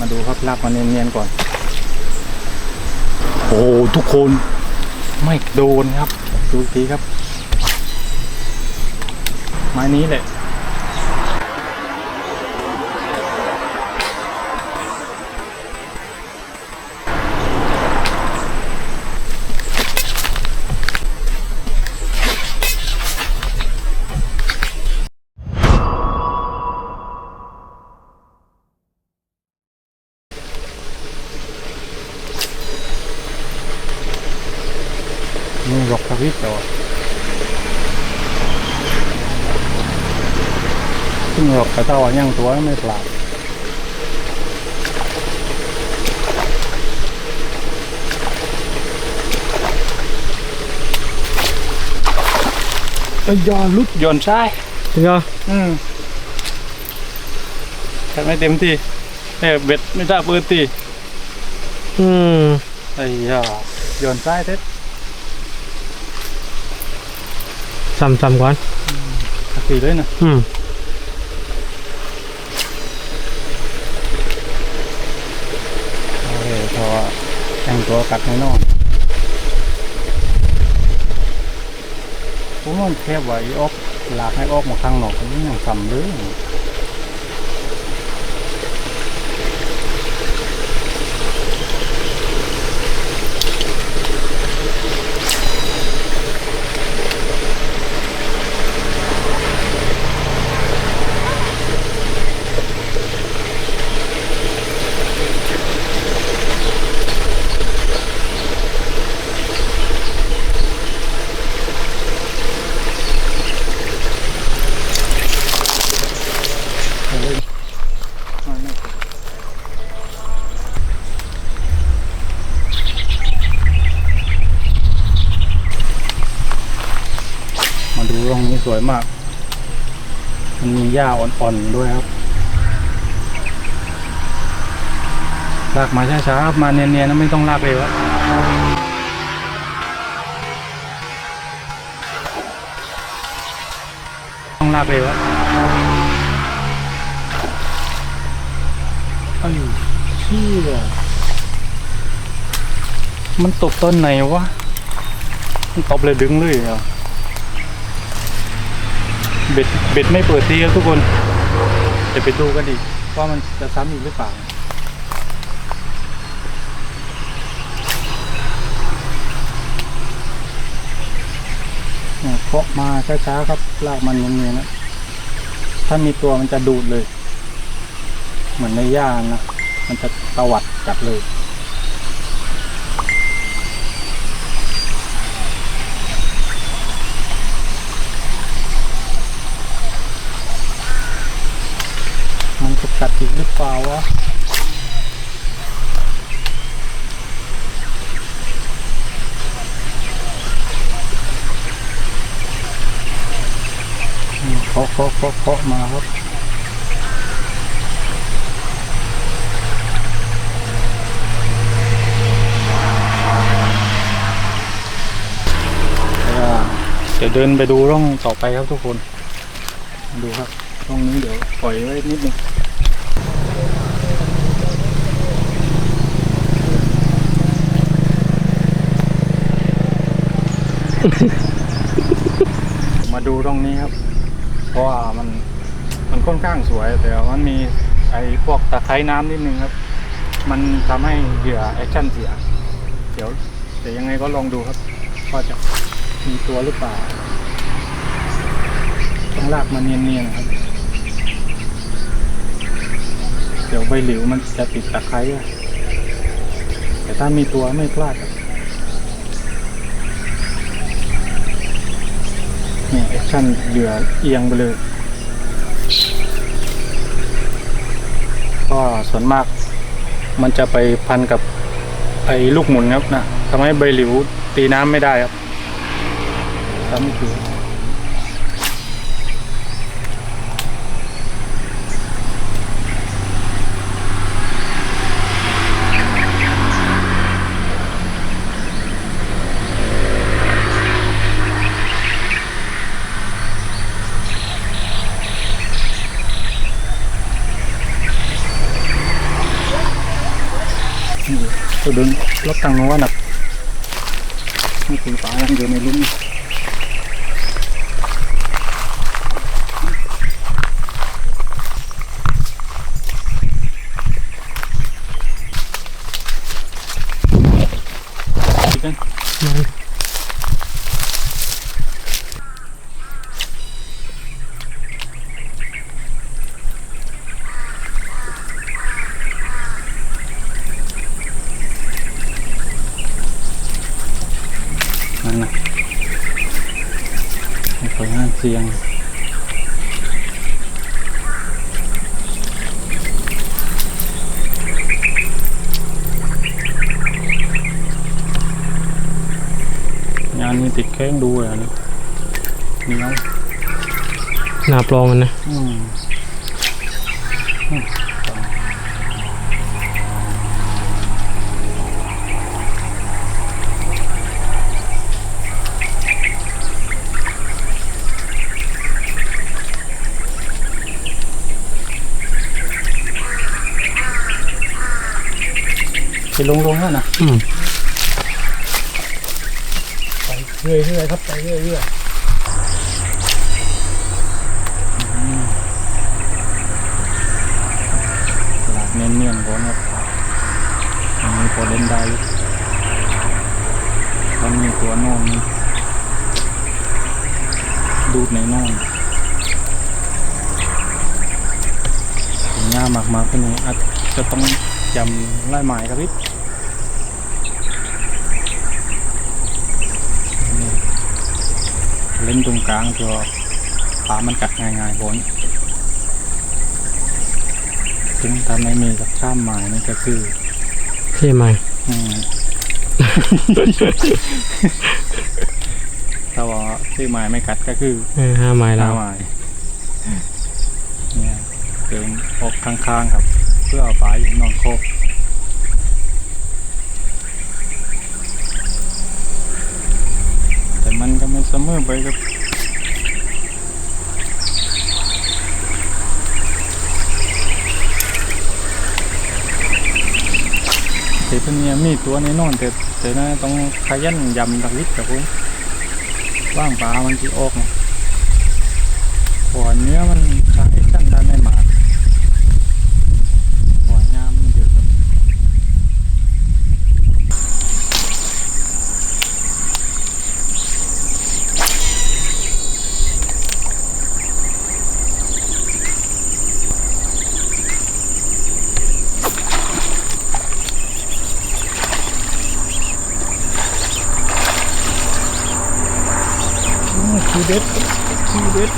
มาดูครับลากมาเนียนๆก่อน โอ้ทุกคนไม่โดนครับ ดูอีกทีครับ ไม้นี้แหละ รกกระเต้าย่างตัวไม่ปลาดเอ้ยยอนลุกยอนใช่จริงเหรออืมแต่ไม่เต็มที่เอ้ยเบ็ดไม่ได้ปืนตีอืมไอ้ยายอนใช่เท็ดซ้ำๆก่อนสักทีเลยนะอืม โอเคพอแตัวกัดแน่นอนผมว่าแคบไว้ออกหลากให้ออกมาข้างนอกนี่ยังซ้ำเลย มาดูร่องนี้ส วยมาก มันมีหญ้าอ่อนๆด้วยครับลากมาช้าๆมาเนียนๆนะไม่ต้องลากเร็วครับต้องลากเร็วครับไอ้เชี่ยมันตกต้นไหนวะ มันตบเลยดึงเลยเหรอ เบ็ดเบ็ดไม่เปิดทีครับทุกคนเดี๋ยวไปดูกันอีกว่ามันจะซ้ำอีกหรือเปล่าเนี่ยเคาะมาช้าๆครับลากมันเงียบๆนะถ้ามีตัวมันจะดูดเลย เหมือนในย่านนะ มันจะตวัดกัดเลย มันจะกัดอีกหรือเปล่าวะอืม เคาะเคาะเคาะเคาะมาครับเดี๋ยวเดินไปดูร่องต่อไปครับทุกคน ดูครับร่องนี้เดี๋ยวปล่อยไว้นิดนึงมาดูตรงนี้ครับ เพราะว่ามันมันค่อนข้างสวย แต่ว่ามันมีไอ้พวกตะไคร้น้ำนิดนึงครับ มันทำให้เหยื่อแอคชั่นเสีย เดี๋ยวเดี๋ยวยังไงก็ลองดูครับว่าจะมีตัวหรือเปล่าต้องลากมาเนียนๆนะครับ เดี๋ยวใบหลิวมันจะติดตะไคร้แต่ถ้ามีตัวไม่พลาดครับ นี่แอคชั่นเหลือเอียงไปเลยก็ส่วนมากมันจะไปพันกับไอ้ลูกหมุนครับนะทำให้ใบหลิวตีน้ำไม่ได้ครับทำให้ถือะนี่คือปลายังอยู่ในลุ้มอีกกัน มัน นั่นนะไม่ค่อยห้าง เสียง งานนี้ติดแข้งดูเลยนะเหนียวหนาปลองมันนะ อืม ไปลงลงแล้วนะอืมไปเรื่อยๆครับไปเรื่อยๆตลาดเนียนๆก่อนครับอันนี้พอเล่นได้อยู่มันมีตัวนอนนี่ดูดในนอนถึงหญ้ามากๆก็นี้อาจจะต้อง จำไล่หมายครับพี่เล่นตรงกลางตัวปลามันกัดง่ายๆผลถึงทำให้มีกับข้ามหมายนี่ก็คือเท่ไหมอืมถ้าว่าที่หมายไม่กัดก็คือเออห้าไม้แล้ห้าวหมายเนี่ยเดินออกข้างๆครับ เพื่อเอาปลาอยู่นอนครบแต่มันก็ไม่เสมอไปครับแต่ตัวเนี้ยมีตัวแน่นอนแต่แต่น่าต้องขยันยำตักวิทย์กับผมว่างปลามันจะออกนะหัวเนื้อมันใช้กันได้ไม่มากหัวงามมันเยอะครับ อืมคือเด็ดคือเด็ด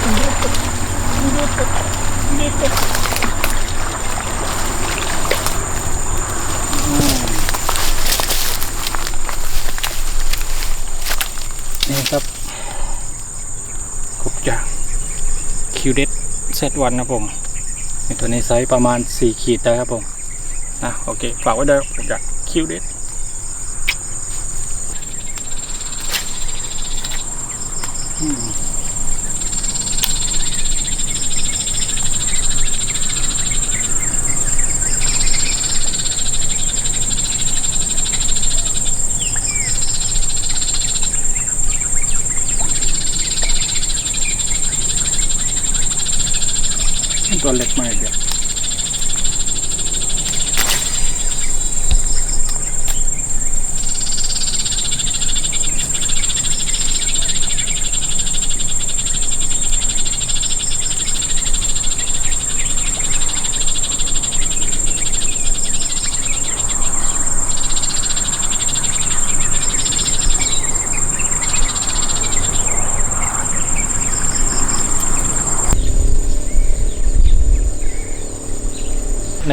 คือเด็ดคือเด็ดคือเด็ดอืมนี่ครับกบจางคิวเด็ดเซตวันนะผมในตัวนี้ไซส์ประมาณ 4 ขีดได้ครับผมนะโอเค ฝากไว้เด้อผมจะคิวเด็ด ตัวเล็กมากเดียว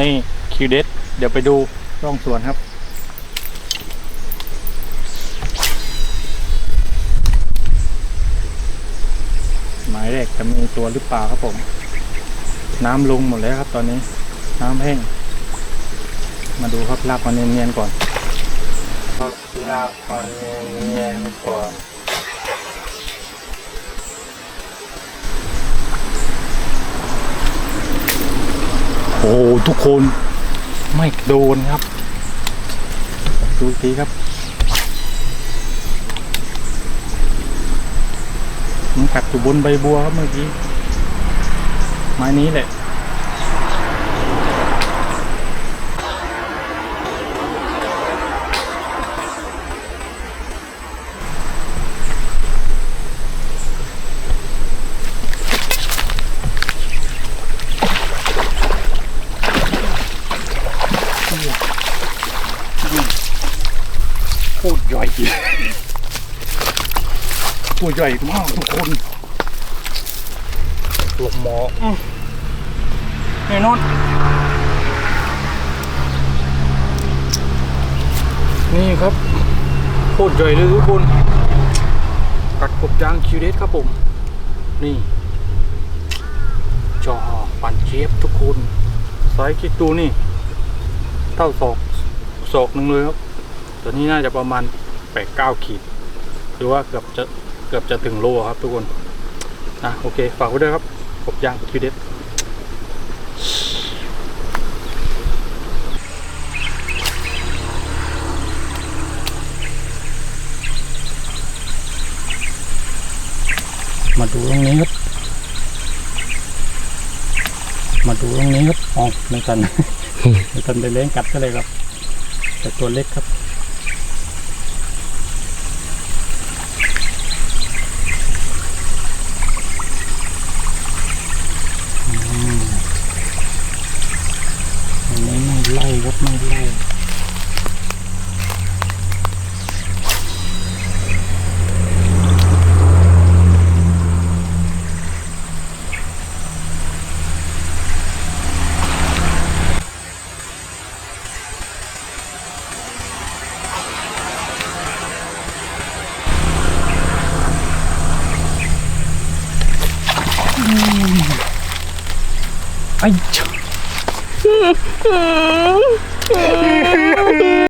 นี่คิว เด็ดเดี๋ยวไปดูร่องสวนครับหมายแรกจะมีตัวหรือเปล่าครับผม น้ำลงหมดแล้วครับ ตอนนี้ น้ำแห้ง มาดูครับลากมาเนียนๆก่อนครับลากมาเนียนๆก่อนโอ้ทุกคน ไม่โดนครับ ดูอีกทีครับมันกัดอยู่บนใบบัวครับเมื่อกี้ไม้นี้แหละ โคตรใหญ่ ตัวใหญ่มากทุกคนหลบหมออื้อแน่นอนนี่ครับโคตรใหญ่เลยทุกคนกัดกบยางคิวเดสครับผม นี่ จอปั่นเชฟทุกคนไซส์คิดดูนี่ เท่าศอกศอกหนึ่งเลยครับ ตัวนี้น่าจะประมาณแปดเก้าขีด หรือว่าเกือบจะ เกือบจะถึงโลครับทุกคนนะโอเค ฝากไว้ด้วยครับกบย่างคิวเด็ดมาดูตรงนี้ครับ มาดูตรงนี้ครับอ๋อไม่ทันไม่ทันได้เลี้ยงกัดก็เลยครับ แต่ตัวเล็กครับ อืมอันนี้ไม่ ไ